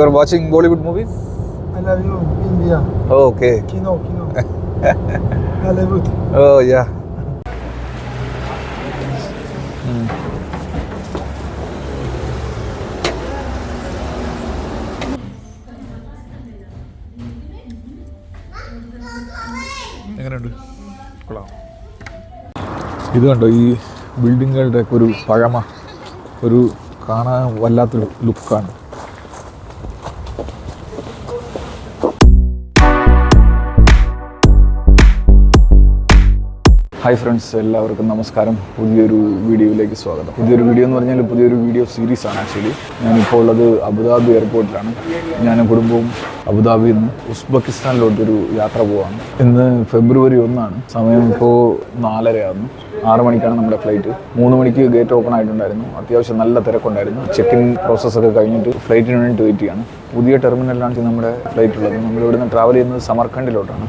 You are watching Bollywood movies? I love you, India. Oh, okay. Kino, Kino. Bollywood. Oh, yeah. എങ്ങനെയുണ്ട് കൊള്ളാം ഇത് കണ്ടോ ഈ ബിൽഡിങ്ങുകളുടെ ഒക്കെ ഒരു പഴമ ഒരു കാണാൻ വല്ലാത്തൊരു ലുക്കാണ് ഹായ് ഫ്രണ്ട്സ് എല്ലാവർക്കും നമസ്കാരം. പുതിയൊരു വീഡിയോയിലേക്ക് സ്വാഗതം. പുതിയൊരു വീഡിയോ എന്ന് പറഞ്ഞാൽ പുതിയൊരു വീഡിയോ സീരീസ് ആണ് ആക്ച്വലി ഞാനിപ്പോൾ ഉള്ളത് അബുദാബി എയർപോർട്ടിലാണ് ഞാനും കുടുംബവും അബുദാബിയിൽ നിന്ന് ഉസ്ബെക്കിസ്ഥാനിലോട്ടൊരു യാത്ര പോവാണ്. ഇന്ന് ഫെബ്രുവരി ഒന്നാണ്. സമയം ഇപ്പോൾ നാലരയാകുന്നു ആറ് മണിക്കാണ് നമ്മുടെ ഫ്ലൈറ്റ് മൂന്ന് മണിക്ക് ഗേറ്റ് ഓപ്പൺ ആയിട്ടുണ്ടായിരുന്നു. അത്യാവശ്യം നല്ല തിരക്കുണ്ടായിരുന്നു. ചെക്ക് ഇൻ പ്രോസസ്സൊക്കെ കഴിഞ്ഞിട്ട് ഫ്ലൈറ്റിന് വേണ്ടി വെയിറ്റ് ചെയ്യാണ്. പുതിയ ടെർമിനലിലാണ് നമ്മുടെ ഫ്ലൈറ്റ് ഉള്ളത്. നമ്മൾ ഇവിടുന്ന് ട്രാവൽ ചെയ്യുന്നത് സമർഖണ്ഡിലോട്ടാണ്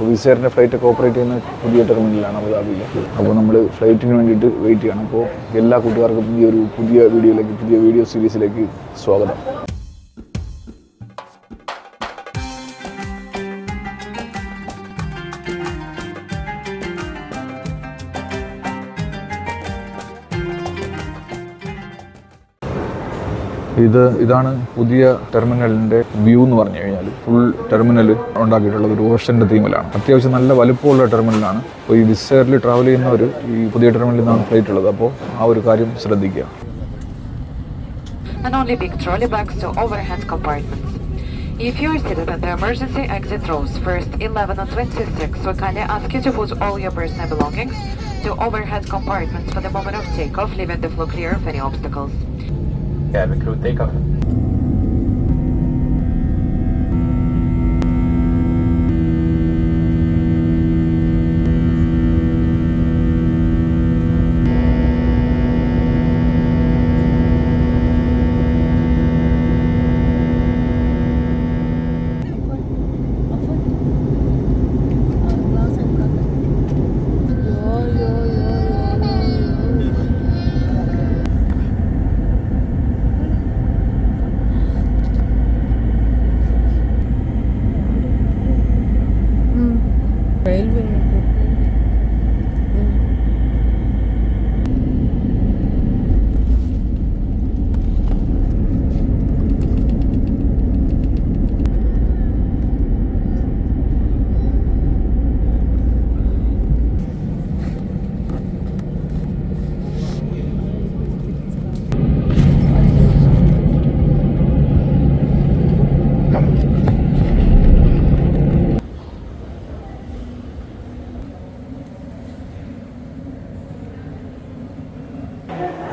ഇപ്പോൾ വിസേറിന്റെ ഫ്ലൈറ്റ് ഒക്കെ ഓപ്പറേറ്റ് ചെയ്യുന്ന പുതിയ ടെർമിനലാണ് അബുദാബിയിൽ അപ്പോൾ നമ്മൾ ഫ്ലൈറ്റിന് വേണ്ടിയിട്ട് വെയിറ്റ് ചെയ്യണം. അപ്പോൾ എല്ലാ കൂട്ടുകാർക്കും ഈ ഒരു പുതിയ വീഡിയോയിലേക്ക് പുതിയ വീഡിയോ സീരീസിലേക്ക് സ്വാഗതം. ഇത് ഇതാണ് പുതിയ ടെർമിനലിന്റെ വ്യൂ എന്ന് പറഞ്ഞു കഴിഞ്ഞാൽ ഫുൾ ടെർമിനൽ ഉണ്ടാക്കിയിട്ടുള്ളത് ഒരു ഓഷന്റെ തീമിലാണ് അത്യാവശ്യം നല്ല വലുപ്പമുള്ള ടെർമിനലാണ് അപ്പോൾ ഈ വിസേറിൽ ട്രാവൽ ചെയ്യുന്നവർ ഈ പുതിയ ടെർമിനലിൽ നിന്നാണ് ഫ്ലൈറ്റ് ഉള്ളത് അപ്പോൾ ആ ഒരു കാര്യം ശ്രദ്ധിക്കുക and only big trolley bags to overhead compartments. If you are seated at the emergency exit rows first 11 and 26, we kindly ask you to put all your personal belongings to overhead compartments for the moment of takeoff, leaving the floor clear of any obstacles. Cabin crew takeoff. railway.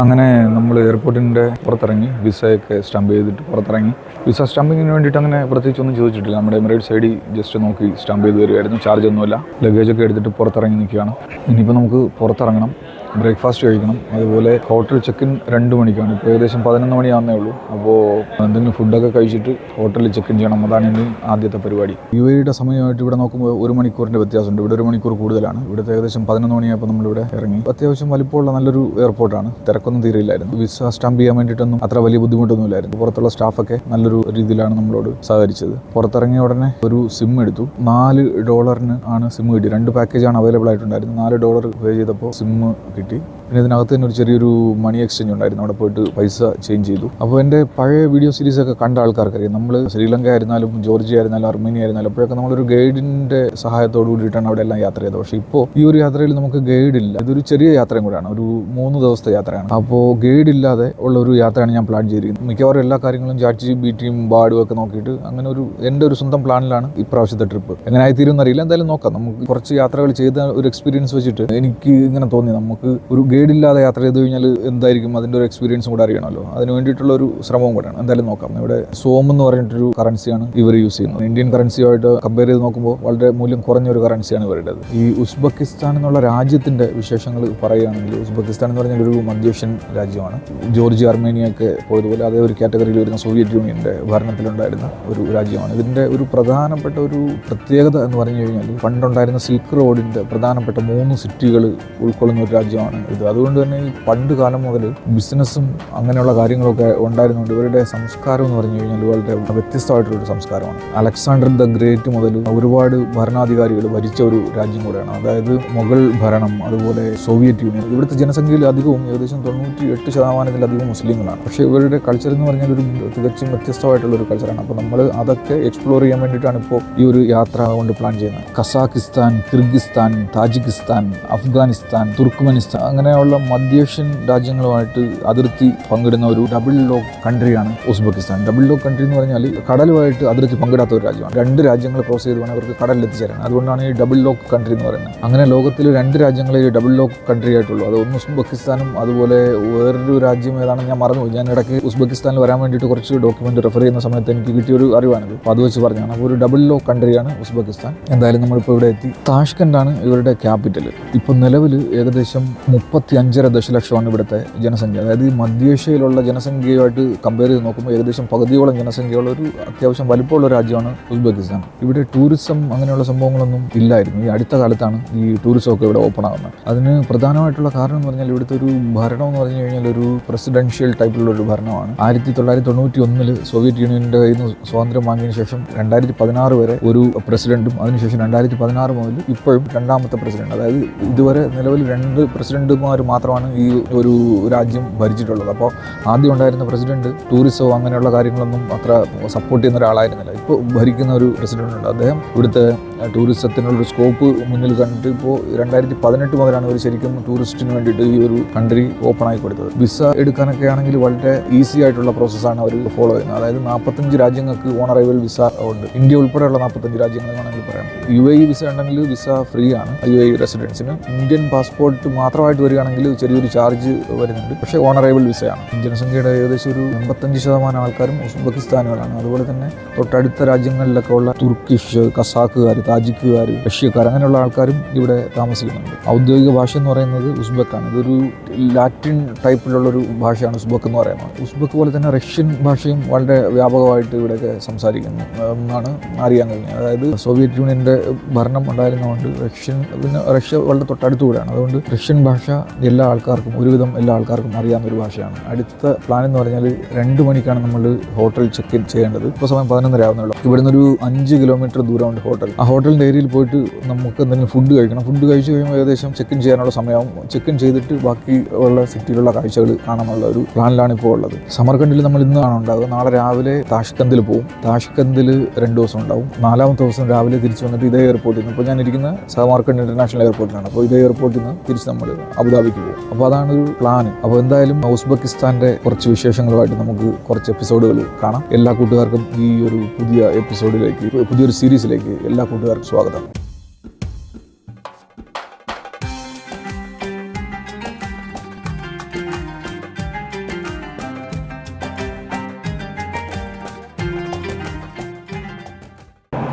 അങ്ങനെ നമ്മൾ എയർപോർട്ടിന്റെ പുറത്തിറങ്ങി വിസയൊക്കെ stamp ചെയ്തിട്ട് പുറത്തിറങ്ങി. Visa സ്റ്റാമ്പിങ്ങിന് വേണ്ടിയിട്ട് അങ്ങനെ പ്രത്യേകിച്ചൊന്നും ചോദിച്ചിട്ടില്ല. നമ്മുടെ എമിറേറ്റ്സ് സൈഡിൽ ജസ്റ്റ് നോക്കി സ്റ്റാമ്പ് ചെയ്ത് വരികയായിരുന്നു ചാർജ് ഒന്നുമില്ല. ലഗേജൊക്കെ എടുത്തിട്ട് പുറത്തിറങ്ങി നിൽക്കുകയാണ്. ഇനിയിപ്പോൾ നമുക്ക് പുറത്തിറങ്ങണം. ബ്രേക്ക്ഫാസ്റ്റ് കഴിക്കണം. അതുപോലെ ഹോട്ടൽ ചെക്ക് ഇൻ രണ്ട് മണിക്കാണ്. ഇപ്പോൾ ഏകദേശം പതിനൊന്ന് മണിയാവുന്നേ ഉള്ളൂ. അപ്പോൾ എന്തെങ്കിലും ഫുഡൊക്കെ കഴിച്ചിട്ട് ഹോട്ടലിൽ ചെക്ക് ഇൻ ചെയ്യണം. അതാണ് ഇനി ആദ്യത്തെ പരിപാടി. യു എയുടെ സമയമായിട്ട് ഇവിടെ നോക്കുമ്പോൾ ഒരു മണിക്കൂറിന്റെ വ്യത്യാസമുണ്ട്. ഇവിടെ ഒരു മണിക്കൂർ കൂടുതലാണ്. ഇവിടുത്തെ ഏകദേശം പതിനൊന്ന് മണിയായപ്പോൾ നമ്മളിവിടെ ഇറങ്ങി. അത്യാവശ്യം വലിപ്പമുള്ള നല്ലൊരു എയർപോർട്ടാണ്. തിരക്കൊന്നും തീരെയില്ലായിരുന്നു. വിസ സ്റ്റാമ്പ് ചെയ്യാൻ വേണ്ടിയിട്ടൊന്നും അത്ര വലിയ ബുദ്ധിമുട്ടൊന്നും ഇല്ലായിരുന്നു പുറത്തുള്ള സ്റ്റാഫൊക്കെ നല്ലൊരു രീതിയിലാണ് നമ്മളോട് സഹകരിച്ചത്. പുറത്തിറങ്ങിയ ഉടനെ ഒരു സിം എടുത്തു. നാല് ഡോളറിന് ആണ് സിം കിട്ടി രണ്ട് പാക്കേജാണ് അവൈലബിൾ ആയിട്ടുണ്ടായിരുന്നത് നാല് ഡോളർ പേ ചെയ്തപ്പോൾ സിം കിട്ടി. ability പിന്നെ ഇതിനകത്ത് തന്നെ ഒരു ചെറിയൊരു മണി എക്സ്ചേഞ്ച് ഉണ്ടായിരുന്നു. അവിടെ പോയിട്ട് പൈസ ചേഞ്ച് ചെയ്തു. അപ്പോൾ എന്റെ പഴയ വീഡിയോ സീരീസ് ഒക്കെ കണ്ട ആൾക്കാർക്കറിയാം. നമ്മൾ ശ്രീലങ്ക ആയിരുന്നാലും ജോർജിയ ആയിരുന്നാലും അർമേനിയ ആയിരുന്നാലും അപ്പോഴൊക്കെ നമ്മളൊരു ഗൈഡിന്റെ സഹായത്തോടു കൂടിയിട്ടാണ് അവിടെ എല്ലാം യാത്ര ചെയ്തത്. പക്ഷേ ഇപ്പോൾ ഈ ഒരു യാത്രയിൽ നമുക്ക് ഗൈഡ് ഇല്ല. ഇതൊരു ചെറിയ യാത്രയും കൂടെയാണ്. ഒരു മൂന്ന് ദിവസത്തെ യാത്രയാണ്. അപ്പോൾ ഗൈഡ് ഇല്ലാതെ ഉള്ള ഒരു യാത്രയാണ് ഞാൻ പ്ലാൻ ചെയ്തിരിക്കുന്നത്. മിക്കവാറും എല്ലാ കാര്യങ്ങളും ചാറ്റ് ജി ബാഡും ഒക്കെ നോക്കിയിട്ട് അങ്ങനെ ഒരു എന്റെ ഒരു സ്വന്തം പ്ലാനിലാണ് ഇപ്രാവശ്യത്തെ ട്രിപ്പ് എങ്ങനെ ആയിത്തീരും തീരുമെന്നറിയില്ല എന്തായാലും നോക്കാം. നമുക്ക് കുറച്ച് യാത്രകൾ ചെയ്ത ഒരു എക്സ്പീരിയൻസ് വെച്ചിട്ട് എനിക്ക് ഇങ്ങനെ തോന്നി. നമുക്ക് ഒരു ഗൈഡ് ഇല്ലാതെ യാത്ര ചെയ്ത് കഴിഞ്ഞാൽ എന്തായിരിക്കും? അതിന്റെ ഒരു എക്സ്പീരിയൻസും കൂടെ അറിയണമല്ലോ. അതിന് വേണ്ടിയിട്ടുള്ള ഒരു ശ്രമവും കൂടെയാണ് എന്തായാലും നോക്കാം. ഇവിടെ സോം എന്ന് പറഞ്ഞിട്ടൊരു കറൻസിയാണ് ഇവർ യൂസ് ചെയ്യുന്നത്. ഇന്ത്യൻ കറൻസിയുമായിട്ട് കമ്പയർ ചെയ്ത് നോക്കുമ്പോൾ വളരെ മൂല്യം കുറഞ്ഞ ഒരു കറൻസിയാണ് ഇവരുടേത് ഈ ഉസ്ബെക്കിസ്ഥാൻ എന്നുള്ള രാജ്യത്തിന്റെ വിശേഷങ്ങൾ പറയുകയാണെങ്കിൽ ഉസ്ബെക്കിസ്ഥാൻ എന്ന് പറഞ്ഞാൽ ഒരു മധ്യേഷ്യൻ രാജ്യമാണ്. ജോർജി അർമേനിയ ഒക്കെ പോയതുപോലെ അതേ ഒരു കാറ്റഗറിയിൽ വരുന്ന സോവിയറ്റ് യൂണിയന്റെ ഭരണത്തിലുണ്ടായിരുന്ന ഒരു രാജ്യമാണ്. ഇതിന്റെ ഒരു പ്രധാനപ്പെട്ട ഒരു പ്രത്യേകത എന്ന് പറഞ്ഞു കഴിഞ്ഞാൽ പണ്ടുണ്ടായിരുന്ന സിൽക്ക് റോഡിന്റെ പ്രധാനപ്പെട്ട മൂന്ന് സിറ്റികൾ ഉൾക്കൊള്ളുന്ന ഒരു രാജ്യമാണ് ഇത് അതുകൊണ്ട് തന്നെ ഈ പണ്ട് കാലം മുതൽ ബിസിനസ്സും അങ്ങനെയുള്ള കാര്യങ്ങളൊക്കെ ഉണ്ടായിരുന്നുകൊണ്ട് ഇവരുടെ സംസ്കാരം എന്ന് പറഞ്ഞു കഴിഞ്ഞാൽ വളരെ വ്യത്യസ്തമായിട്ടുള്ളൊരു സംസ്കാരമാണ്. അലക്സാണ്ടർ ദ ഗ്രേറ്റ് മുതൽ ഒരുപാട് ഭരണാധികാരികൾ ഭരിച്ച ഒരു രാജ്യം കൂടെയാണ്. അതായത് മുഗൾ ഭരണം അതുപോലെ സോവിയറ്റ് യൂണിയൻ. ഇവിടുത്തെ ജനസംഖ്യയിൽ അധികവും ഏകദേശം തൊണ്ണൂറ്റി എട്ട് ശതമാനത്തിലധികം മുസ്ലിങ്ങളാണ്. പക്ഷേ ഇവരുടെ കൾച്ചർ എന്ന് പറഞ്ഞാൽ ഒരു തികച്ചും വ്യത്യസ്തമായിട്ടുള്ള ഒരു കൾച്ചറാണ് അപ്പോൾ നമ്മൾ അതൊക്കെ എക്സ്പ്ലോർ ചെയ്യാൻ വേണ്ടിയിട്ടാണ് ഇപ്പോൾ ഈ ഒരു യാത്ര കൊണ്ട് പ്ലാൻ ചെയ്യുന്നത്. Kazakhstan Kyrgyzstan Tajikistan Afghanistan Turkmenistan അങ്ങനെയുള്ള മധ്യേഷ്യൻ രാജ്യങ്ങളുമായിട്ട് അതിർത്തി പങ്കിടുന്ന ഒരു ഡബിൾ ലോ കൺട്രിയാണ് ഉസ്ബെക്കിസ്ഥാൻ. ഡബിൾ ലോക്ക് കൺട്രി എന്ന് പറഞ്ഞാൽ കടലുമായിട്ട് അതിർത്തി പങ്കിടാത്ത ഒരു രാജ്യമാണ്. രണ്ട് രാജ്യങ്ങൾ ക്രോസ് ചെയ്ത് വേണം അവർക്ക് കടലിൽ അതുകൊണ്ടാണ് ഈ ഡബിൾ ലോക്ക് കൺട്രി എന്ന് പറയുന്നത്. അങ്ങനെ ലോകത്തിൽ രണ്ട് രാജ്യങ്ങളെ ഡബിൾ ലോക്ക് കൺട്രി ആയിട്ടുള്ളൂ. അതൊന്ന് ഉസ്ബെക്കിസ്ഥാനും അതുപോലെ വേറൊരു രാജ്യം ഏതാണെന്ന് ഞാൻ മറന്നു ഞാൻ ഇടയ്ക്ക് ഉസ്ബെക്കിസ്ഥാനിൽ വരാൻ വേണ്ടിയിട്ട് കുറച്ച് ഡോക്യുമെന്റ് റെഫർ ചെയ്യുന്ന സമയത്ത് എനിക്ക് കിട്ടിയ ഒരു അറിവാണിത്. അപ്പോൾ അത് വെച്ച് പറഞ്ഞാണ് അപ്പോൾ ഒരു ഡബിൾ ലോ കൺട്രിയാണ് ഉസ്ബെക്കിസ്ഥാൻ. എന്തായാലും നമ്മളിപ്പോൾ ഇവിടെ എത്തി. താഷ്കൻഡാണ് ഇവരുടെ ക്യാപിറ്റൽ ഇപ്പോൾ നിലവിൽ ഏകദേശം മുപ്പത്തി അഞ്ചര ദശലക്ഷമാണ് ഇവിടുത്തെ ജനസംഖ്യ. അതായത് ഈ മധ്യേഷ്യയിലുള്ള ജനസംഖ്യയുമായിട്ട് കമ്പയർ ചെയ്ത് നോക്കുമ്പോൾ ഏകദേശം പകുതിയോളം ജനസംഖ്യയുള്ള ഒരു അത്യാവശ്യം വലിപ്പമുള്ള രാജ്യമാണ് ഉസ്ബെക്കിസ്ഥാൻ. ഇവിടെ ടൂറിസം അങ്ങനെയുള്ള സംഭവങ്ങളൊന്നും ഇല്ലായിരുന്നു. ഈ അടുത്ത കാലത്താണ് ഈ ടൂറിസം ഒക്കെ ഇവിടെ ഓപ്പൺ ആകുന്നത് അതിന് പ്രധാനമായിട്ടുള്ള കാരണം എന്ന് പറഞ്ഞാൽ ഇവിടുത്തെ ഒരു ഭരണം എന്ന് പറഞ്ഞു കഴിഞ്ഞാൽ ഒരു പ്രസിഡൻഷ്യൽ ടൈപ്പിലുള്ള ഒരു ഭരണമാണ്. ആയിരത്തി തൊള്ളായിരത്തി തൊണ്ണൂറ്റി ഒന്നിൽ സോവിയറ്റ് യൂണിയന്റെ കയ്യിൽ നിന്ന് സ്വാതന്ത്ര്യം വാങ്ങിയതിനു ശേഷം രണ്ടായിരത്തി പതിനാറ് വരെ ഒരു പ്രസിഡന്റും അതിനുശേഷം രണ്ടായിരത്തി പതിനാറ് മുതൽ ഇപ്പോഴും രണ്ടാമത്തെ പ്രസിഡന്റ് അതായത് ഇതുവരെ നിലവിൽ രണ്ട് പ്രസിഡന്റുമാർ മാത്രമാണ് ഈ ഒരു രാജ്യം ഭരിച്ചിട്ടുള്ളത്. അപ്പോൾ ആദ്യം ഉണ്ടായിരുന്ന പ്രസിഡന്റ് ടൂറിസമോ അങ്ങനെയുള്ള കാര്യങ്ങളൊന്നും അത്ര സപ്പോർട്ട് ചെയ്യുന്ന ഒരാളായിരുന്നില്ല. ഇപ്പോൾ ഭരിക്കുന്ന ഒരു പ്രസിഡന്റ് ഉണ്ട്. അദ്ദേഹം ഇവിടുത്തെ ടൂറിസത്തിനുള്ളൊരു സ്കോപ്പ് മുന്നിൽ കണ്ടിട്ട് ഇപ്പോൾ രണ്ടായിരത്തി പതിനെട്ട് മുതലാണ് ഇവർ ശരിക്കും ടൂറിസ്റ്റിന് വേണ്ടിയിട്ട് ഈ ഒരു കൺട്രി ഓപ്പൺ ആയി കൊടുത്തത്. വിസ എടുക്കാനൊക്കെ ആണെങ്കിൽ വളരെ ഈസി ആയിട്ടുള്ള പ്രോസസ്സാണ് അവർ ഫോളോ ചെയ്യുന്നത്. അതായത് നാൽപ്പത്തഞ്ച് രാജ്യങ്ങൾക്ക് ഓൺ അറൈവൽ വിസ ഉണ്ട്. ഇന്ത്യ ഉൾപ്പെടെയുള്ള നാൽപ്പത്തഞ്ച് രാജ്യങ്ങൾ വേണമെങ്കിൽ പറയാം. യു എ വിസ ഉണ്ടെങ്കിൽ വിസ ഫ്രീ ആണ്. യു എ റെസിഡൻസിന് ഇന്ത്യൻ പാസ്പോർട്ട് മാത്രമായിട്ട് വരികയാണെങ്കിൽ ചെറിയൊരു ചാർജ് വരുന്നുണ്ട്. പക്ഷേ ഓണറേബിൾ വിസയാണ്. ജനസംഖ്യയുടെ ഏകദേശം ഒരു എൺപത്തഞ്ച് ശതമാനം ആൾക്കാരും ഉസ്ബെക്കിസ്ഥാനുകളാണ്. അതുപോലെ തന്നെ തൊട്ടടുത്ത രാജ്യങ്ങളിലൊക്കെ ഉള്ള തുർക്കിഷ് കസാക്കുകാർ താജിക്കുകാർ റഷ്യക്കാർ അങ്ങനെയുള്ള ആൾക്കാരും ഇവിടെ താമസിക്കുന്നുണ്ട്. ഔദ്യോഗിക ഭാഷ എന്ന് പറയുന്നത് ഉസ്ബെക്കാണ്. ഇതൊരു ലാറ്റിൻ ടൈപ്പിലുള്ളൊരു ഭാഷയാണ് ഉസ്ബെക്ക് എന്ന് പറയുന്നത്. ഉസ്ബെക്ക് പോലെ തന്നെ റഷ്യൻ ഭാഷയും വളരെ വ്യാപകമായിട്ട് ഇവിടെയൊക്കെ സംസാരിക്കുന്നു. എന്നാണ് അറിയാൻ കഴിഞ്ഞത്. അതായത് സോവിയറ്റ് യൂണിയന്റെ ഭരണം ഉണ്ടായിരുന്നതുകൊണ്ട് റഷ്യൻ പിന്നെ റഷ്യ വളരെ തൊട്ടടുത്തുകൂടെയാണ് അതുകൊണ്ട് റഷ്യൻ ഭാഷ എല്ലാ ആൾക്കാർക്കും ഒരുവിധം എല്ലാ ആൾക്കാർക്കും അറിയാവുന്ന ഒരു ഭാഷയാണ്. അടുത്ത പ്ലാൻ എന്ന് പറഞ്ഞാൽ രണ്ട് മണിക്കാണ് നമ്മൾ ഹോട്ടൽ ചെക്ക് ഇൻ ചെയ്യേണ്ടത്. ഇപ്പോൾ സമയം പതിനൊന്നര ആവുന്നുള്ളൂ. ഇവിടുന്ന് ഒരു അഞ്ച് കിലോമീറ്റർ ദൂരമുണ്ട് ഹോട്ടൽ ആ ഹോട്ടലിന്റെ ഏരിയയിൽ പോയിട്ട് നമുക്ക് എന്തെങ്കിലും ഫുഡ് കഴിക്കണം. ഫുഡ് കഴിച്ച് കഴിയുമ്പോൾ ഏകദേശം ചെക്ക് ഇൻ ചെയ്യാനുള്ള സമയമാവും. ചെക്ക് ഇൻ ചെയ്തിട്ട് ബാക്കി ഉള്ള സിറ്റിയിലുള്ള കാഴ്ചകൾ കാണാനുള്ള ഒരു പ്ലാനിലാണ് ഇപ്പോൾ ഉള്ളത്. സമർഖണ്ഡിൽ നമ്മൾ ഇന്നാണ് ഉണ്ടാകുക നാളെ രാവിലെ താഷ്കന്തിൽ പോകും താഷ്കന്തിൽ രണ്ട് ദിവസം ഉണ്ടാവും. നാലാമത്തെ ദിവസം രാവിലെ തിരിച്ച് വന്നിട്ട് ഇതേ എയർപോർട്ടിൽ നിന്ന്. ഇപ്പോൾ ഞാനിരിക്കുന്ന സമർഖണ്ഡ് ഇന്റർനാഷണൽ എയർപോർട്ടിലാണ് അപ്പോൾ ഇതേ എയർപോർട്ടിൽ നിന്ന് തിരിച്ച് നമ്മൾ അബുദാബിക്ക് പോകും. അപ്പോൾ അതാണ് ഒരു പ്ലാൻ അപ്പോൾ എന്തായാലും ഉസ്ബെക്കിസ്ഥാന്റെ കുറച്ച് വിശേഷങ്ങളുമായിട്ട് നമുക്ക് കുറച്ച് എപ്പിസോഡുകൾ കാണാം. എല്ലാ കൂട്ടുകാർക്കും ഈ ഒരു പുതിയ എപ്പിസോഡിലേക്ക് പുതിയൊരു സീരീസിലേക്ക് എല്ലാ കൂട്ടുകാർക്കും സ്വാഗതം.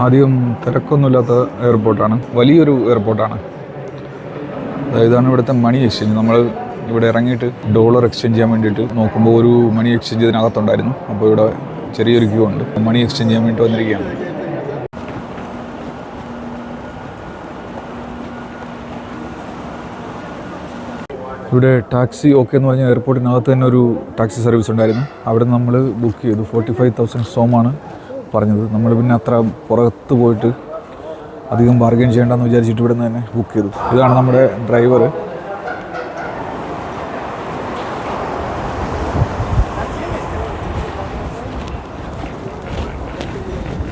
അധികം തിരക്കൊന്നുമില്ലാത്ത എയർപോർട്ടാണ് വലിയൊരു എയർപോർട്ടാണ് ഇതാണ് ഇവിടുത്തെ മണി എക്സ്ചേഞ്ച് നമ്മൾ ഇവിടെ ഇറങ്ങിയിട്ട് ഡോളർ എക്സ്ചേഞ്ച് ചെയ്യാൻ വേണ്ടിയിട്ട് നോക്കുമ്പോൾ ഒരു മണി എക്സ്ചേഞ്ച് ഇതിനകത്തുണ്ടായിരുന്നു. അപ്പോൾ ഇവിടെ ചെറിയൊരു ക്യൂ ഉണ്ട്. മണി എക്സ്ചേഞ്ച് ചെയ്യാൻ വേണ്ടി വന്നിരിക്കുകയാണ്. ഇവിടെ ടാക്സി ഓക്കെ എന്ന് പറഞ്ഞ എയർപോർട്ടിനകത്ത് തന്നെ ഒരു ടാക്സി സർവീസ് ഉണ്ടായിരുന്നു. അവിടെ നമ്മൾ ബുക്ക് ചെയ്തു. ഫോർട്ടി ഫൈവ് തൗസൻഡ് സോമാണ് പറഞ്ഞത്. നമ്മൾ പിന്നെ അത്ര പുറത്ത് പോയിട്ട് അധികം ബാർഗെയിൻ ചെയ്യേണ്ടെന്ന് വിചാരിച്ചിട്ട് ഇവിടെ നിന്ന് തന്നെ ബുക്ക് ചെയ്തു. ഇതാണ് നമ്മുടെ ഡ്രൈവർ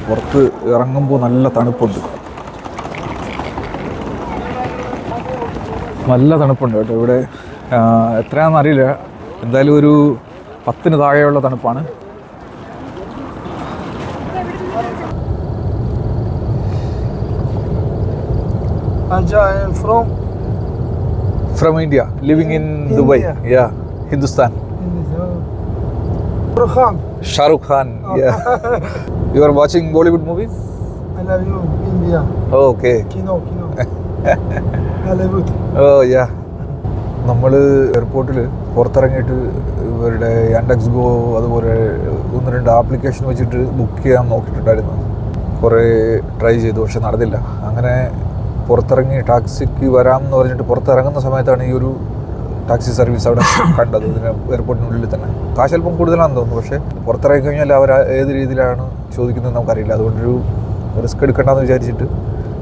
പുറത്ത് ഇറങ്ങുമ്പോൾ നല്ല തണുപ്പുണ്ട്. നല്ല തണുപ്പുണ്ട് കേട്ടോ ഇവിടെ. എത്രയാണെന്ന് അറിയില്ല. എന്തായാലും ഒരു പത്തിന് താഴെയുള്ള തണുപ്പാണ്. Aja am from India living in Dubai India. Yeah Hindustan Burkhan. Shahrukh Khan you are watching Bollywood movies I love you, India. Okay Kino, Kino. Hollywood. Oh yeah നമ്മൾ എയർപോർട്ടിൽ പുറത്തിറങ്ങിയിട്ട് ഇവരുടെ യാൻഡക്സ് ഗോ അതുപോലെ ഒന്ന് രണ്ട് ആപ്ലിക്കേഷൻ വെച്ചിട്ട് ബുക്ക് ചെയ്യാൻ നോക്കിയിട്ടുണ്ടായിരുന്നു കുറേ ട്രൈ ചെയ്തു പക്ഷെ നടന്നില്ല അങ്ങനെ പുറത്തിറങ്ങി ടാക്സിക്ക് വരാം എന്ന് പറഞ്ഞിട്ട് പുറത്തിറങ്ങുന്ന സമയത്താണ് ഈ ഒരു ടാക്സി സർവീസ് അവിടെ കണ്ടത്. ഇതിന് എയർപോർട്ടിനുള്ളിൽ തന്നെ. കാശ് അല്പം കൂടുതലാണെന്ന് തോന്നുന്നു. പക്ഷേ പുറത്തിറങ്ങി കഴിഞ്ഞാൽ അവർ ഏത് രീതിയിലാണ് ചോദിക്കുന്നത് നമുക്കറിയില്ല. അതുകൊണ്ടൊരു റിസ്ക് എടുക്കണ്ടെന്ന് വിചാരിച്ചിട്ട്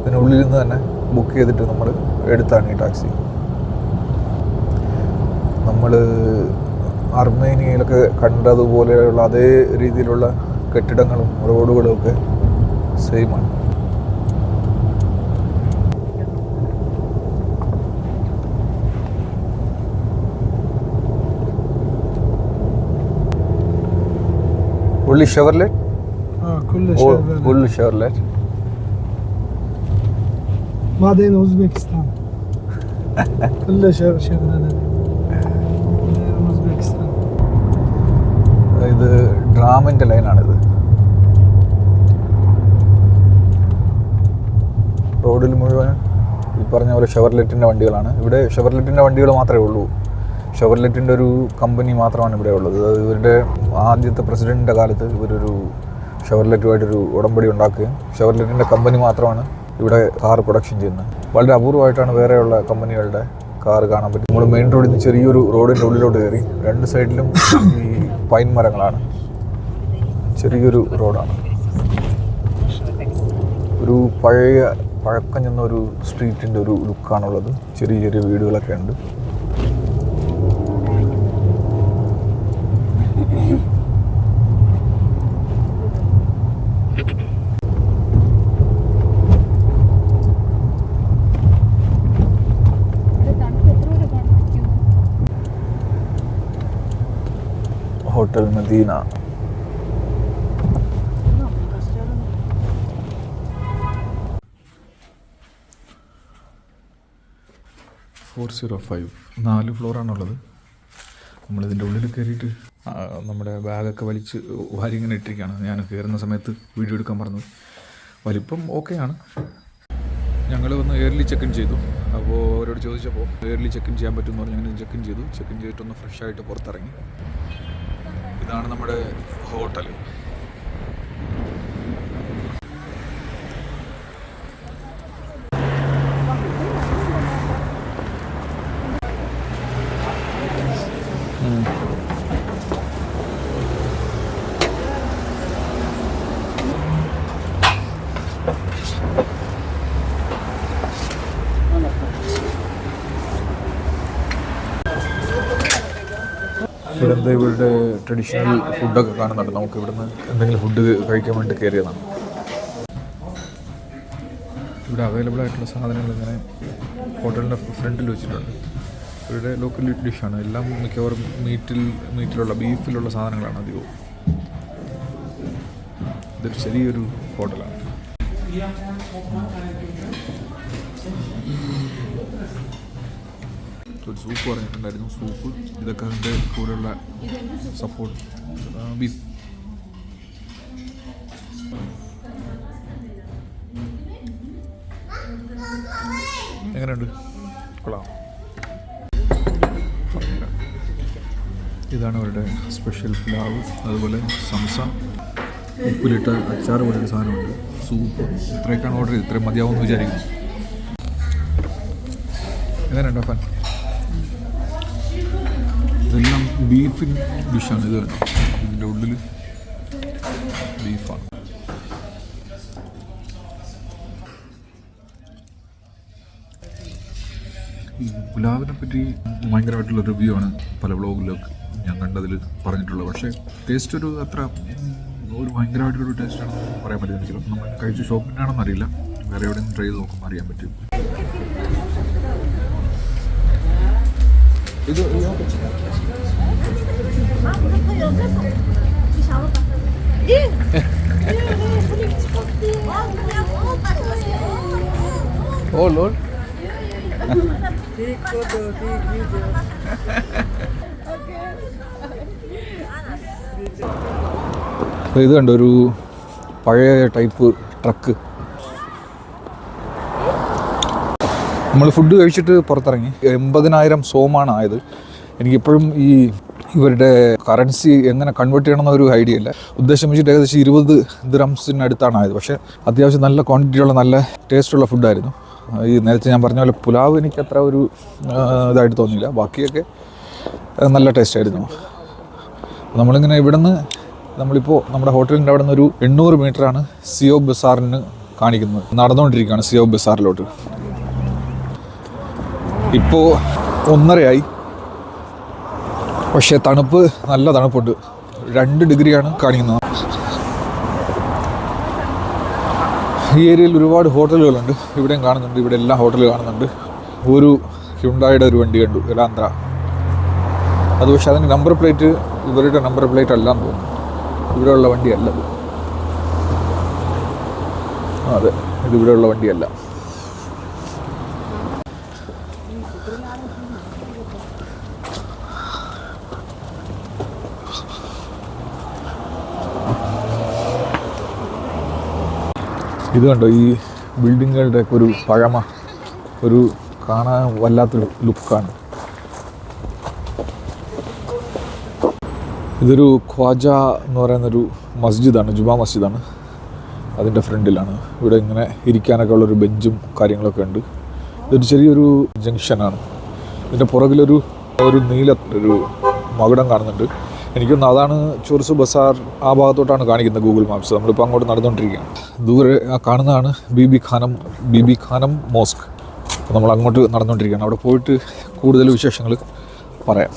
ഇതിനുള്ളിൽ നിന്ന് തന്നെ ബുക്ക് ചെയ്തിട്ട് നമ്മൾ എടുത്താണ് ഈ ടാക്സി. നമ്മൾ അർമേനിയയിലൊക്കെ കണ്ടതുപോലെയുള്ള അതേ രീതിയിലുള്ള കെട്ടിടങ്ങളും റോഡുകളും ഒക്കെ സെയിമാണ് ഉള്ളി ഷെവർലെറ്റ് اه كل شيء بلد. ഉള്ളി ഷെവർലെറ്റ് بعدين اوزبكستان كل شيء شغلنا بعدين اوزبكستان ഇത് ഡ്രാമിൻ്റെ ലൈനാണിത് റോഡിൽ മുഴുവൻ ഈ പറഞ്ഞ പോലെ ഷെവർലെറ്റിൻ്റെ വണ്ടികളാണ് ഇവിടെ ഷെവർലെറ്റിൻ്റെ വണ്ടികൾ മാത്രമേ ഉള്ളൂ ഷെവർലെറ്റിന്റെ ഒരു കമ്പനി മാത്രമാണ് ഇവിടെ ഉള്ളത്. ഇവരുടെ ആദ്യത്തെ പ്രസിഡന്റിന്റെ കാലത്ത് ഇവരൊരു ഷെവർലെറ്റുമായിട്ടൊരു ഉടമ്പടി ഉണ്ടാക്കുകയും ഷെവർലെറ്റിന്റെ കമ്പനി മാത്രമാണ് ഇവിടെ കാർ പ്രൊഡക്ഷൻ ചെയ്യുന്നത്. വളരെ അപൂർവമായിട്ടാണ് വേറെയുള്ള കമ്പനികളുടെ കാർ കാണാൻ പറ്റും നമ്മൾ മെയിൻ റോഡിൽ നിന്ന് ചെറിയൊരു റോഡിന്റെ ഉള്ളിലോട്ട് കയറി രണ്ട് സൈഡിലും ഈ പൈൻ മരങ്ങളാണ്. ചെറിയൊരു റോഡാണ് ഒരു പഴയ പഴക്കം ചെന്ന ഒരു സ്ട്രീറ്റിന്റെ ഒരു ലുക്കാണുള്ളത് ചെറിയ ചെറിയ വീടുകളൊക്കെ ഉണ്ട്. മദീന. Four zero five. നാല് ഫ്ലോറാണുള്ളത്. നമ്മളിതിന്റെ ഉള്ളിൽ കയറിയിട്ട് നമ്മുടെ ബാഗൊക്കെ വലിച്ച് വാരി ഇങ്ങനെ ഇട്ടിരിക്കുകയാണ്. ഞാൻ കയറുന്ന സമയത്ത് വീഡിയോ എടുക്കാൻ പറഞ്ഞു വലിപ്പം ഓക്കെയാണ്. ഞങ്ങൾ വന്ന് എയർലി ചെക്ക് ഇൻ ചെയ്തു. അപ്പോൾ അവരോട് ചോദിച്ചപ്പോൾ എയർലി ചെക്ക് ഇൻ ചെയ്യാൻ പറ്റുമെന്ന് പറഞ്ഞ് അങ്ങനെ ചെക്ക് ഇൻ ചെയ്തു. ചെക്ക് ഇൻ ചെയ്തിട്ടൊന്ന് ഫ്രഷ് ആയിട്ട് പുറത്തിറങ്ങി. ഇതാണ് നമ്മുടെ ഹോട്ടൽ ഇവിടെ ഇവിടുത്തെ ഇവരുടെ ട്രഡീഷണൽ ഫുഡൊക്കെ കാണുന്നുണ്ട്. നമുക്ക് ഇവിടുന്ന് എന്തെങ്കിലും ഫുഡ് കഴിക്കാൻ വേണ്ടി കയറിയതാണ്. ഇവിടെ അവൈലബിൾ ആയിട്ടുള്ള സാധനങ്ങൾ ഇങ്ങനെ ഹോട്ടലിന്റെ ഫ്രണ്ടിൽ വെച്ചിട്ടുണ്ട്. ഇവരുടെ ലോക്കൽ ഡിഷാണ് എല്ലാം മിക്കവാറും മീറ്റിൽ മീറ്റിലുള്ള ബീഫിലുള്ള സാധനങ്ങളാണ് അധികവും. ഇതൊരു ചെറിയൊരു ഹോട്ടലാണ്. ഒരു സൂപ്പ് പറഞ്ഞിട്ടുണ്ടായിരുന്നു സൂപ്പ്. ഇതൊക്കെ അതിന്റെ കൂടെയുള്ള സപ്പോർട്ട് ബീഫ് എങ്ങനെയുണ്ട്? കൊള്ളാം. ഇതാണ് അവരുടെ സ്പെഷ്യൽ പ്ലാവ് അതുപോലെ സംസ ഉപ്പിലിട്ട അച്ചാർ പോലൊരു സാധനമുണ്ട്. സൂപ്പ് ഇത്രയൊക്കെയാണ് ഓർഡർ ചെയ്ത് ഇത്രയും മതിയാവുമെന്ന് വിചാരിക്കുന്നു. എങ്ങനെയുണ്ടോ ഫൻ ഇതെല്ലാം ബീഫിൻ ഡിഷാണ് ഇത് കണ്ടോ? ഇതിന്റെ ഉള്ളിൽ ബീഫാണ്. ഈ പുലാവിനെ പറ്റി ഭയങ്കരമായിട്ടുള്ള റിവ്യൂ ആണ് പല വ്ളോഗിലൊക്കെ ഞാൻ കണ്ടതിൽ പറഞ്ഞിട്ടുള്ളത്. പക്ഷേ ടേസ്റ്റ് ഒരു അത്ര ഒരു ഭയങ്കരമായിട്ടൊരു ടേസ്റ്റ് ആണെന്ന് പറയാൻ പറ്റില്ല നമ്മൾ കഴിച്ച ഷോപ്പിന്റെ ആണെന്ന് അറിയില്ല. വേറെ എവിടെയും ട്രൈ ചെയ്ത് നോക്കുമ്പോൾ അറിയാൻ പറ്റും. ഇത് ഓ ലോൾ ഇത് കണ്ടോ ഒരു പഴയ ടൈപ്പ് ട്രക്ക് നമ്മൾ ഫുഡ് കഴിച്ചിട്ട് പുറത്തിറങ്ങി. എൺപതിനായിരം സോമാണ് ആയത്. എനിക്കിപ്പോഴും ഈ ഇവരുടെ കറൻസി എങ്ങനെ കൺവേർട്ട് ചെയ്യണം ഒരു ഐഡിയ ഇല്ല. ഉദ്ദേശം വെച്ചിട്ട് ഏകദേശം ഇരുപത് ദ്രംസിനടുത്താണ് ആയത്. പക്ഷേ അത്യാവശ്യം നല്ല ക്വാണ്ടിറ്റിയുള്ള നല്ല ടേസ്റ്റുള്ള ഫുഡായിരുന്നു ഈ നേരത്തെ ഞാൻ പറഞ്ഞ പോലെ പുലാവ് എനിക്ക് അത്ര ഒരു ഇതായിട്ട് തോന്നിയില്ല. ബാക്കിയൊക്കെ നല്ല ടേസ്റ്റായിരുന്നു നമ്മളിങ്ങനെ ഇവിടുന്ന് നമ്മളിപ്പോൾ നമ്മുടെ ഹോട്ടലിന്റെ അവിടെ നിന്ന് ഒരു എണ്ണൂറ് മീറ്ററാണ് സിയോ ബസാറിന് കാണിക്കുന്നത്. നടന്നുകൊണ്ടിരിക്കുകയാണ് സിയോ ബസാറിലോട്ട് ഇപ്പോൾ ഒന്നരയായി. പക്ഷേ തണുപ്പ് നല്ല തണുപ്പുണ്ട്. രണ്ട് ഡിഗ്രിയാണ് കാണിക്കുന്നത്. ഈ ഏരിയയിൽ ഒരുപാട് ഹോട്ടലുകളുണ്ട്. ഇവിടെയും കാണുന്നുണ്ട്. ഇവിടെ എല്ലാ ഹോട്ടലും കാണുന്നുണ്ട്. ഒരു ഹ്യുണ്ടായുടെ ഒരു വണ്ടി കണ്ടു. എലാന്ത്ര അത് പക്ഷേ അതിന്റെ നമ്പർ പ്ലേറ്റ് ഇവരുടെ നമ്പർ പ്ലേറ്റ് അല്ല എന്ന് തോന്നുന്നു. ഇവിടെയുള്ള വണ്ടിയല്ല അത്. ഇത് ഇവിടെയുള്ള വണ്ടിയല്ല. ഇത് കണ്ടോ? ഈ ബിൽഡിങ്ങുകളുടെ ഒരു പഴമ ഒരു കാണാൻ വല്ലാത്തൊരു ലുക്കാണ്. ഇതൊരു ഖ്വാജ എന്ന് പറയുന്നൊരു മസ്ജിദാണ് ജുമാ മസ്ജിദാണ്. അതിന്റെ ഫ്രണ്ടിലാണ്. ഇവിടെ ഇങ്ങനെ ഇരിക്കാനൊക്കെ ഉള്ളൊരു ബെഞ്ചും കാര്യങ്ങളൊക്കെ ഉണ്ട്. ഇതൊരു ചെറിയൊരു ജംഗ്ഷനാണ്. ഇതിന്റെ പുറകിലൊരു ഒരു നീല ഒരു മകുടം കാണുന്നുണ്ട്. എനിക്കൊന്ന് അതാണ് ചൊറിസു ബസാർ ആ ഭാഗത്തോട്ടാണ് കാണിക്കുന്നത് ഗൂഗിൾ മാപ്സ്. നമ്മളിപ്പോൾ അങ്ങോട്ട് നടന്നുകൊണ്ടിരിക്കുകയാണ്. ദൂരെ കാണുന്നതാണ് Bibi Khanum Bibi Khanum mosque. നമ്മൾ അങ്ങോട്ട് നടന്നുകൊണ്ടിരിക്കുകയാണ്. അവിടെ പോയിട്ട് കൂടുതൽ വിശേഷങ്ങൾ പറയാം.